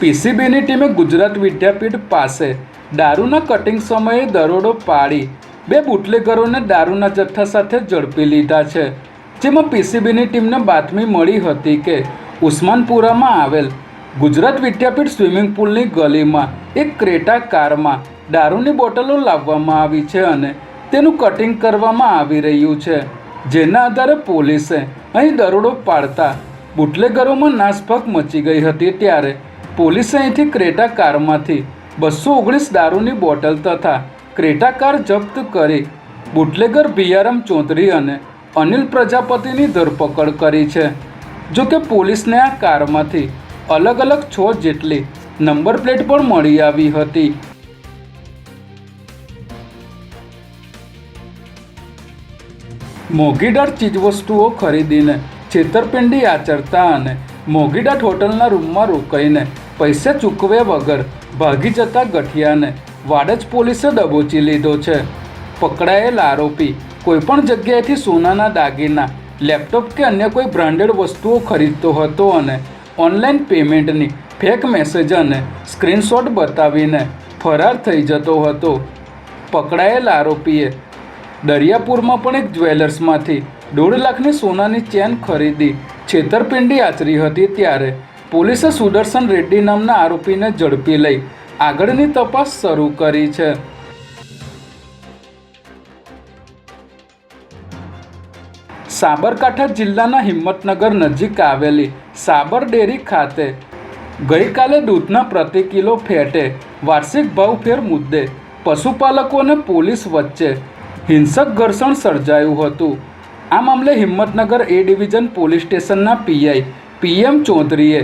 પીસીબીની ટીમે ગુજરાત વિદ્યાપીઠ પાસે દારૂના કટિંગ સમયે દરોડો પાડી બે બુટલેગરોને દારૂના જથ્થા સાથે ઝડપી લીધા છે. જેમાં પીસીબીની ટીમને બાતમી મળી હતી કે ઉસ્માનપુરામાં આવેલ ગુજરાત વિદ્યાપીઠ સ્વિમિંગ પુલની ગલીમાં એક ક્રેટા કારમાં દારૂની બોટલો લાવવામાં આવી છે અને તેનું કટિંગ કરવામાં આવી રહ્યું છે. જેના આધારે પોલીસે અહીં દરોડો પાડતા બુટલેગરોમાં નાસભાગ મચી ગઈ હતી ત્યારે પોલીસે અહીંથી ક્રેટા કારમાંથી બસો ઓગણીસ દારૂની બોટલ તથા ક્રેટા કાર જપ્ત કરી બુટલેગર ભિયારામ ચૌધરી અને અનિલ પ્રજાપતિની ધરપકડ કરી છે. જો કે પોલીસને આ કારમાંથી અલગ અલગ છ જેટલી નંબર પ્લેટ પણ મળી આવી હતી. મોઘીડાટ ચીજવસ્તુઓ ખરીદીને છેતરપિંડી આચરતા અને મોઘીડાટ હોટલના રૂમમાં રોકાઈને પૈસા ચૂકવ્યા વગર ભાગી જતા ગઠિયાને વાડજ પોલીસે દબોચી લીધો છે. પકડાયેલ આરોપી કોઈપણ જગ્યાએથી સોનાના દાગીના, લેપટોપ કે અન્ય કોઈ બ્રાન્ડેડ વસ્તુઓ ખરીદતો હતો અને ઓનલાઈન પેમેન્ટની ફેક મેસેજ અને સ્ક્રીનશોટ બતાવીને ફરાર થઈ જતો હતો. પકડાયેલ આરોપીએ દરિયાપુરમાં પણ એક જ્વેલર્સમાંથી દોઢ લાખની સોનાની ચેન ખરીદી છેતરપિંડી આચરી હતી ત્યારે પોલીસે સુદર્શન રેડ્ડી નામના આરોપીને ઝડપી લઈ આગળની તપાસ શરૂ કરી છે. સાબરકાંઠા જિલ્લાના હિંમતનગર નજીક આવેલી સાબર ડેરી ખાતે ગઈકાલે દૂધના પ્રતિ કિલો ફેટે વાર્ષિક ભાવફેર મુદ્દે પશુપાલકો અને પોલીસ વચ્ચે હિંસક ઘર્ષણ સર્જાયું હતું. આ મામલે હિંમતનગર એ ડિવિઝન પોલીસ સ્ટેશનના પીઆઈ પીએમ ચૌધરીએ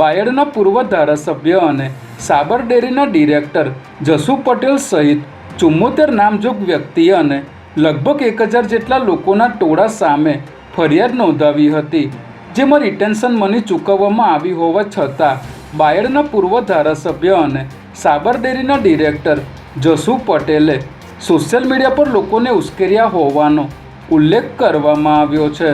બાયડના પૂર્વ ધારાસભ્ય અને સાબર ડેરીના ડિરેક્ટર જસુ પટેલ સહિત ચુમ્મોતેર નામજોગ વ્યક્તિ અને લગભગ એક હજાર જેટલા લોકોના ટોળા સામે ફરિયાદ નોંધાવી હતી, જેમાં રિટેન્શન મની ચૂકવવામાં આવી હોવા છતાં બાયડના પૂર્વ ધારાસભ્ય અને સાબર ડેરીના ડિરેક્ટર જસુ પટેલે સોશિયલ મીડિયા પર લોકોને ઉશ્કેર્યા હોવાનો ઉલ્લેખ કરવામાં આવ્યો છે.